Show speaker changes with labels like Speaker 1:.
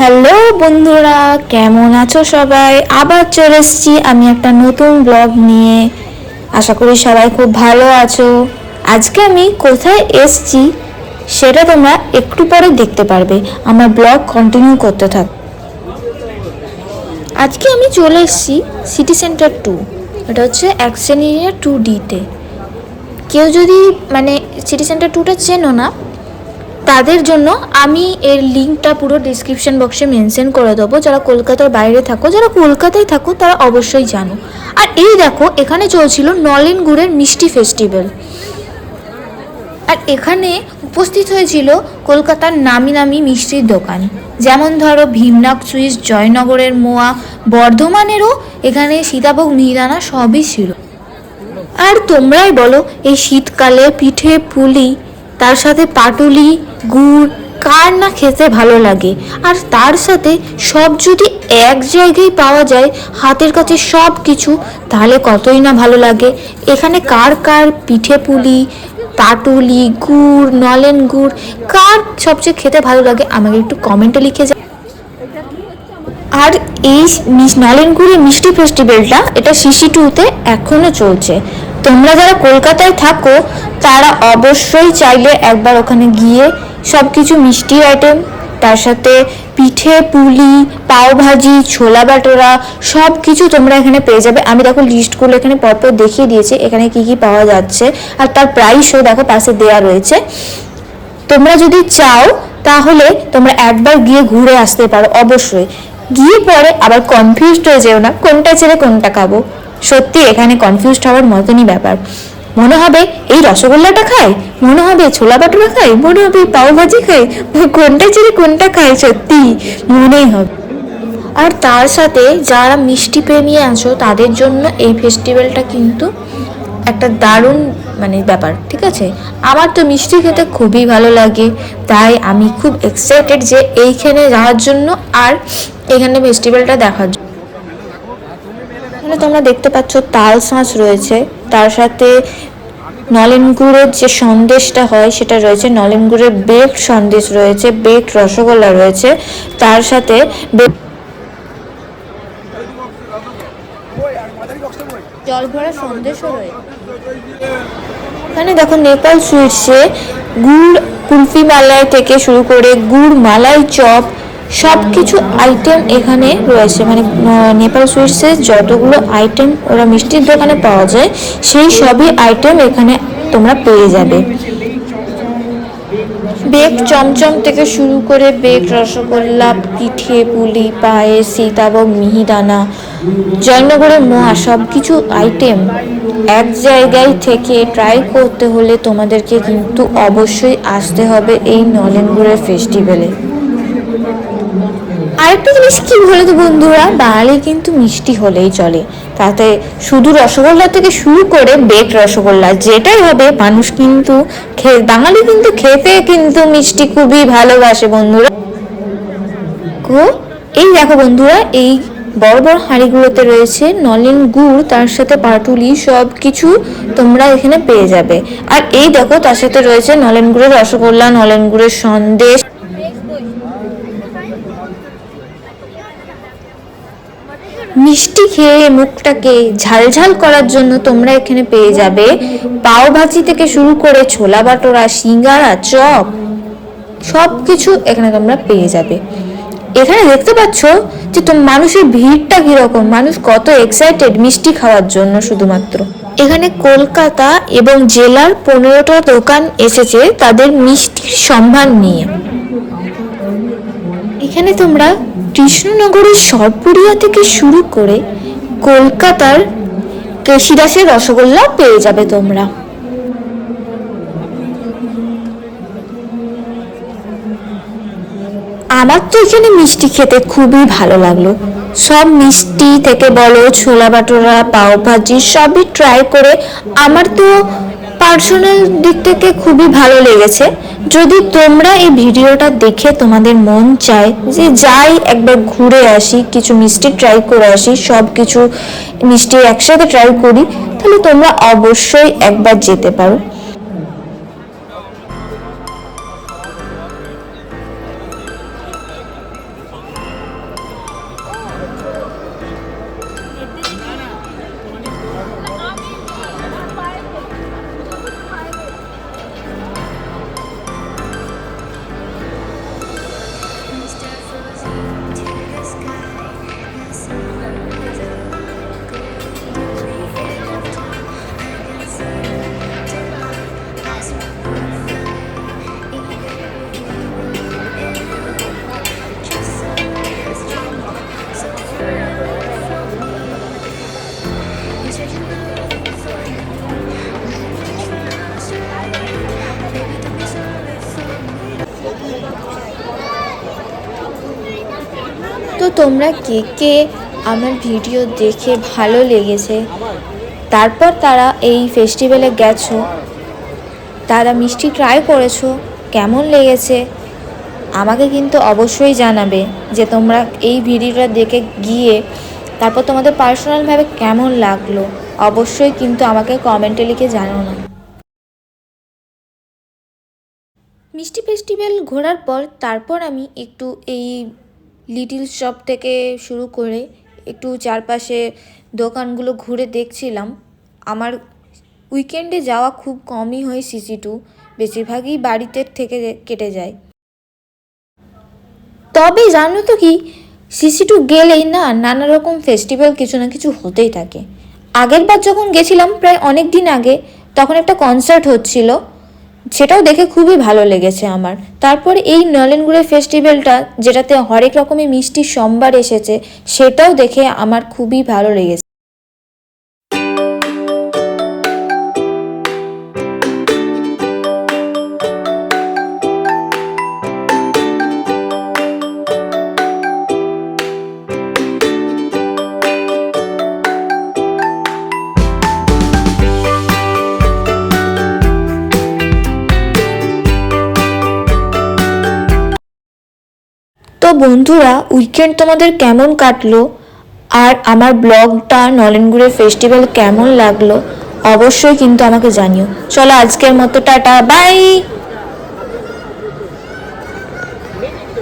Speaker 1: Hello বন্ধুরা, কেমন আছো সবাই? আবার চলে এসেছি আমি একটা নতুন ব্লগ নিয়ে। আশা করি সবাই খুব ভালো আছো। আজকে আমি কোথায় এসেছি সেটা তোমরা একটু পরে দেখতে পারবে। আমার ব্লগ কন্টিনিউ করতে থাক। আজকে আমি চলে এসেছি সিটি সেন্টার টু এটা হচ্ছে অ্যাকশন এরিয়া টু ডিতে কেউ যদি মানে সিটি সেন্টার টুটা চেনো না তাদের জন্য আমি এর লিঙ্কটা পুরো ডিসক্রিপশন বক্সে মেনশন করে দেবো। যারা কলকাতার বাইরে থাকো, যারা কলকাতায় থাকো, তারা অবশ্যই জানো। আর এই দেখো, এখানে চলছিল নলেন গুড়ের মিষ্টি ফেস্টিভ্যাল আর এখানে উপস্থিত হয়েছিল কলকাতার নামি নামি মিষ্টির দোকান। যেমন ধরো ভীমনাগ সুইস, জয়নগরের মোয়া, বর্ধমানেরও এখানে সীতাভোগ, মিহিদানা সবই ছিল। আর তোমরাই বলো, এই শীতকালে পিঠে পুলি তার সাথে পাটুলি, গুড়, কার না খেতে ভালো লাগে? আর তার সাথে সব যদি এক জায়গায় পাওয়া যায়, হাতের কাছে সব কিছু, তাহলে কতই না ভালো লাগে? এখানে কার কার পিঠে পুলি, পাটুলি, গুড়, নলেন গুড়, কার সবচেয়ে খেতে ভালো লাগে? আমাকে একটু কমেন্টে লিখে যা। আর এই নলেনগুড়ি মিষ্টি ফেস্টিভ্যালটা এটা সিসি টুতে এখনও চলছে। তোমরা যারা কলকাতায় থাকো, তারা অবশ্যই চাইলে একবার ওখানে গিয়ে সব কিছু মিষ্টি আইটেম তার সাথে পিঠে, পুলি পাও ভাজি ছোলা বাটোরা সব কিছু তোমরা এখানে পেয়ে যাবে। আমি দেখো লিস্টগুলো এখানে পরপর দেখিয়ে দিয়েছি, এখানে কি কি পাওয়া যাচ্ছে। আর তার প্রাইসও দেখো পাশে দেওয়া রয়েছে। তোমরা যদি চাও, তাহলে তোমরা একবার গিয়ে ঘুরে আসতে পারো, অবশ্যই। গিয়ে পরে আবার কনফিউজড হয়ে যেও না, কোনটা ছেড়ে কোনটা খাব। সত্যি এখানে কনফিউজড হওয়ার মতনই ব্যাপার। মনে হবে এই রসগোল্লাটা খাই, মনে হবে ছোলা বাটুরা খাই, মনে হবে পাও ভাজি খাই, কোনটা ছেড়ে কোনটা খাই, সত্যি মনেই হবে। আর তার সাথে যারা মিষ্টি প্রেমী আছো, তাদের জন্য এই ফেস্টিভ্যালটা কিন্তু একটা দারুণ মানে ব্যাপার, ঠিক আছে? আমার তো মিষ্টি খেতে খুবই ভালো লাগে, তাই আমি খুব এক্সাইটেড যে এইখানে যাওয়ার জন্য আর এখানে ফেস্টিভ্যালটা দেখার জন্য। এখানে তোমরা দেখতে পাচ্ছ তাল শাঁস রয়েছে, তার সাথে নলেন গুড়ের যে সন্দেশটা হয় সেটা রয়েছে নলেন গুড়ের বেকড সন্দেশ রয়েছে বেকড রসগোল্লা রয়েছে, তার সাথে জল ভরা সন্দেশও রয়েছে। এখানে দেখো নেপাল সুইটসে গুড়, কুলফি মালাই থেকে শুরু করে গুড়, মালাই, চপ সব কিছু আইটেম এখানে রয়েছে। মানে নেপাল সুইটসের যতগুলো আইটেম ওরা মিষ্টির দোকানে পাওয়া যায়, সেই সবই আইটেম এখানে তোমরা পেয়ে যাবে। বেক চমচম থেকে শুরু করে বেক রসগোল্লা, পিঠে, পুলি, পায়েস, সীতাভোগ, মিহিদানা, জয়নগরের মোয়া সব কিছু আইটেম এক জায়গায় থেকে ট্রাই করতে হলে তোমাদেরকে কিন্তু অবশ্যই আসতে হবে এই নলেনগুড়ের ফেস্টিভ্যালে আরেকটা জিনিস কি বলে তো বন্ধুরা? বাঙালি কিন্তু মিষ্টি হলেই চলে। তাতে শুধু রসগোল্লা থেকে শুরু করে বেট রসগোল্লা, যেটাই হবে, মানুষ কিন্তু খে- বাঙালি কিন্তু খেতে কিন্তু মিষ্টি খুবই ভালোবাসে বন্ধুরা। এই দেখো বন্ধুরা, এই বড় বড় হাঁড়িগুলোতে রয়েছে নলেন গুড়, তার সাথে পাটুলি সব কিছু তোমরা এখানে পেয়ে যাবে। আর এই দেখো, তার সাথে রয়েছে নলেন গুড়ের রসগোল্লা, নলেন গুড়ের সন্দেশ। মিষ্টি খেয়ে মুখটাকে ঝালঝাল করার জন্য তোমরা এখানে পেয়ে যাবে পাও ভাজি থেকে শুরু করে ছোলা বাটোরা, সিঙ্গারা, চপ সব কিছু এখানে তোমরা পেয়ে যাবে। এখানে দেখতে পাচ্ছ যে তোম, মানুষের ভিড়টা কীরকম, মানুষ কত এক্সাইটেড মিষ্টি খাওয়ার জন্য শুধুমাত্র। এখানে কলকাতা এবং জেলার পনেরোটা দোকান এসেছে তাদের মিষ্টির সম্ভার নিয়ে। এখানে তোমরা কৃষ্ণনগরের সরপুরিয়া থেকে শুরু করে কলকাতার কেশিদাসের রসগোল্লা পেয়ে যাবে তোমরা। আমার তো এখানে মিষ্টি খেতে খুবই ভালো লাগল। সব মিষ্টি থেকে বলো, ছোলা বাটোরা, পাও ভাজি সবই ট্রাই করে আমার তো পার্সোনাল দিক থেকে খুবই ভালো লেগেছে। যদি তোমরা এই ভিডিওটা দেখে তোমাদের মন চায় যে যাই, একবার ঘুরে আসি, কিছু মিষ্টি ট্রাই করে আসি সব কিছু মিষ্টি একসাথে ট্রাই করি, তাহলে তোমরা অবশ্যই একবার যেতে পারো। তোমরা কে কে আমার ভিডিও দেখে ভালো লেগেছে? তারপর তারা এই ফেস্টিভ্যালে গেছো। তারা মিষ্টি ট্রাই করেছ, কেমন লেগেছে? আমাকে কিন্তু অবশ্যই জানাবে যে তোমরা এই ভিডিওটা দেখে গিয়ে তারপর তোমাদের পার্সোনালভাবে কেমন লাগল। অবশ্যই কিন্তু আমাকে কমেন্টে লিখে জানাও না। মিষ্টি ফেস্টিভ্যাল ঘোরার পর তারপর আমি একটু এই লিটিল শপ থেকে শুরু করে একটু চারপাশে দোকানগুলো ঘুরে দেখছিলাম। আমার উইকেন্ডে যাওয়া খুব কমই হয় সিসি টু, বেশিরভাগই বাড়িতে থেকে কেটে যায়। তবে জানো তো কি, সিসি টু গেলেই না নানা রকম ফেস্টিভ্যাল কিছু না কিছু হতেই থাকে। আগের বার যখন গেছিলাম প্রায় অনেক দিন আগে, তখন একটা কনসার্ট হচ্ছিল। সেটাও দেখে খুবই ভালো লেগেছে আমার। তারপর এই নলেনগুড়ে ফেস্টিভ্যালটা, যেটাতে হরেক রকমের মিষ্টি সম্বার এসেছে, সেটাও দেখে আমার খুবই ভালো লেগেছে। বন্ধুরা উইকেন্ড তোমাদের কেমন কাটলো? আর আমার ব্লগটা নলেনগুড়ের ফেস্টিভ্যাল কেমন লাগল? অবশ্যই কিন্তু আমাকে জানিও। চলো আজকের মতো টাটা বাই